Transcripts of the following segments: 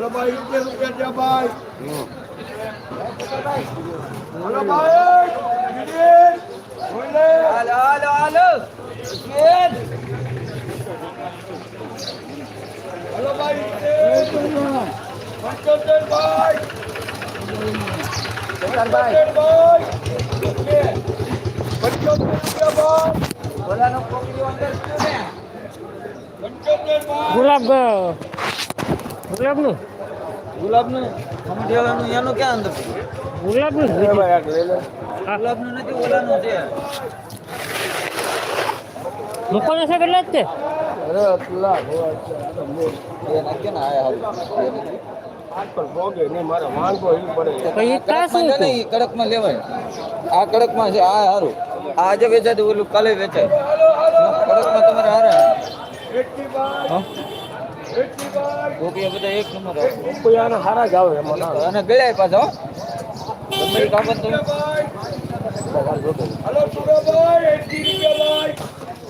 Hello ભાઈ રૂપિયા રૂપિયા છે ભાઈ. હલો ભાઈ હાલો હાલો હાલો. હલો ભાઈ પંચોતેર ભાઈ. સરદારભાઈ પંચોતેર ભાઈ. પંચોતેર ભાઈ. બોલાનો કોકરી અંદર શું ને પંચોતેર ભાઈ ગુલાબ ગુલાબનું? ગુલાબનું? સમજેવાનું એનું ક્યાં અંદર? ગુલાબનું જ બીજું. હા. ગુલાબનું નથી ઓલાનું છે. મૂકવાના છે કેટલા જ તે? અરે અટલા છે. આ કડકમાં છે આ સારું આજે વેચાય ઓલું કાલે વેચાય. કડકમાં તમારે હારા. ભાઈ એકી ભાઈ કોકીયા બધા એક નંબર આવે. રૂપિયાના હારા જ આવે એમાં અને ગળાય પાછા. ગમે ઈ તો હલો સુરાભાઈ એસી રૂપિયા ભાઈ.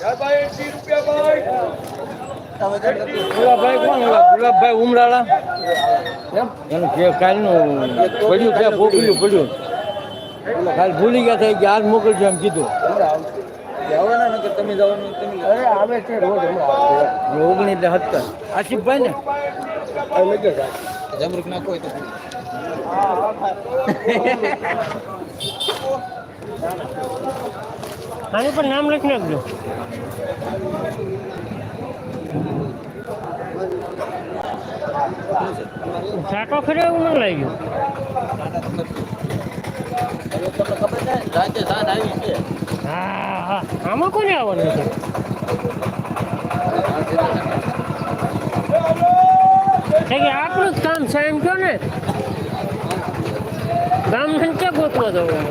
જયભાઈ રૂપિયા ભાઈ. ગુલાબભાઈ કોણ ગુલાબભાઈ ઉમરાળા? એનું જે કાલનું પડ્યું છે ભોગવ્યું પડ્યું. કાલ ભૂલી ગયા થાય કે આજ મોકલજો એમ કીધું. જવાના નકર તમે જવાનું તમે અરે આવે છે રોજ હમણાં ઓગણીસ સત્તર ને જમરૂક નાખો તો આની પર નામ લખી નાખજો. સાટો ખરે એવું ન લાગ્યું. તમને ખબર છે આવી છે. હા. હા, આમાં કોને આવવાનું છે? ને? ગામ ને ક્યાં ગોતવા જવું?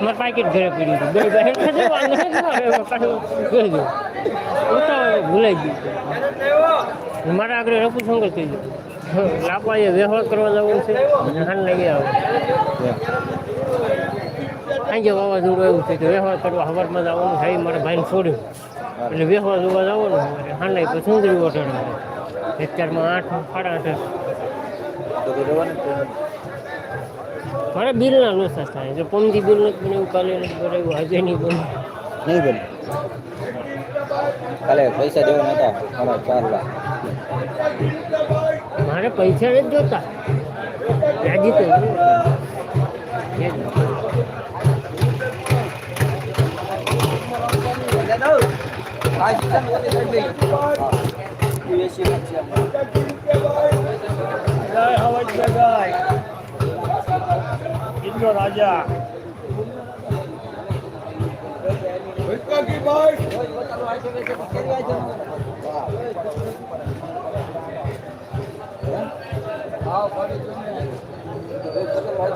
મારા પાકીટ ઘરે પડી હતું બે બહેન ઉતાવળ ભૂલાઈ મારા આગળ રપુ સંગત થઈ ગયું લાપવાએ વ્યવહાર કરવા જવું છે. હાન લઈ આવે. સાંજે વાવાઝોડું એવું છે કે વ્યવહાર કરવા હવારમાં જવાનું થાય મારા ભાઈને છોડ્યું. એટલે વ્યવહાર જોવા જવાનું હાન લાગી પછી સુંદરી ઓટાડે અત્યારમાં આઠ, સાડા આઠ. તો તો. મારે બિલના લોસા થાય. જો પમદી બિલ નથી બને એવું કાલે નથી બનાવ્યું આજે નહીં બને. નહીં બને. કાલે પૈસા દેવા નતા. મારા ચાર લાખ. મારે પૈસા નથી જોતા. રાજી તો જ. રાજા. ભાઈ હા વળી ગયા ઉપર હલો ઢેર જોઈ હલો ઢેર જોઈ લઈએ બા પંચાસી રૂપિયા હલો હલો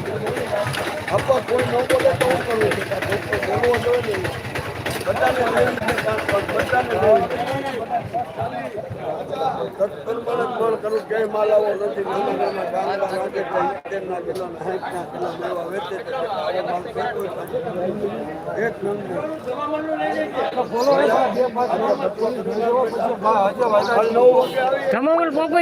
આપવા કોઈ ન બોલે તો હું કરું? છું બોલવો જોઈએ બધાને લેવી છે કામ પર, બધાને લેવી છે સત્તર વર્ષ પણ કરું. ક્યાંય માલ નથી. નાના નાના ગામડા કિલો વેચે. એક નંબર. વાગે